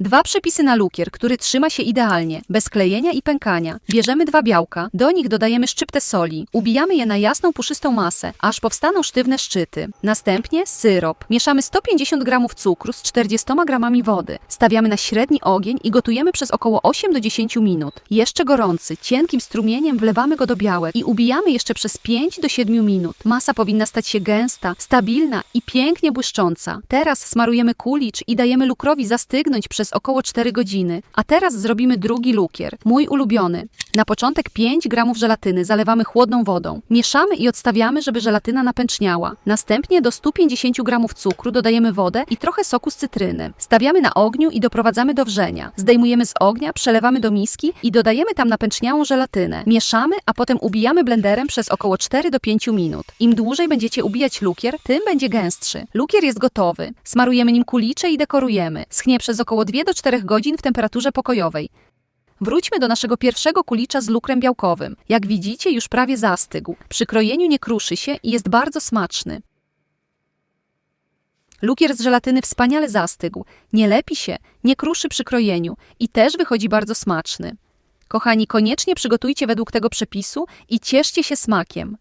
Dwa przepisy na lukier, który trzyma się idealnie, bez klejenia i pękania. Bierzemy dwa białka, do nich dodajemy szczyptę soli, ubijamy je na jasną, puszystą masę, aż powstaną sztywne szczyty. Następnie syrop. Mieszamy 150 g cukru z 40 g wody. Stawiamy na średni ogień i gotujemy przez około 8 do 10 minut. Jeszcze gorący, cienkim strumieniem wlewamy go do białek i ubijamy jeszcze przez 5 do 7 minut. Masa powinna stać się gęsta, stabilna i pięknie błyszcząca. Teraz smarujemy kulicz i dajemy lukrowi zastygnąć przez około 4 godziny. A teraz zrobimy drugi lukier, mój ulubiony. Na początek 5 gramów żelatyny zalewamy chłodną wodą. Mieszamy i odstawiamy, żeby żelatyna napęczniała. Następnie do 150 gramów cukru dodajemy wodę i trochę soku z cytryny. Stawiamy na ogniu i doprowadzamy do wrzenia. Zdejmujemy z ognia, przelewamy do miski i dodajemy tam napęczniałą żelatynę. Mieszamy, a potem ubijamy blenderem przez około 4 do 5 minut. Im dłużej będziecie ubijać lukier, tym będzie gęstszy. Lukier jest gotowy. Smarujemy nim kulicze i dekorujemy. Schnie przez około 2 do 4 godzin w temperaturze pokojowej. Wróćmy do naszego pierwszego kulicza z lukrem białkowym. Jak widzicie, już prawie zastygł. Przy krojeniu nie kruszy się i jest bardzo smaczny. Lukier z żelatyny wspaniale zastygł. Nie lepi się, nie kruszy przy krojeniu i też wychodzi bardzo smaczny. Kochani, koniecznie przygotujcie według tego przepisu i cieszcie się smakiem.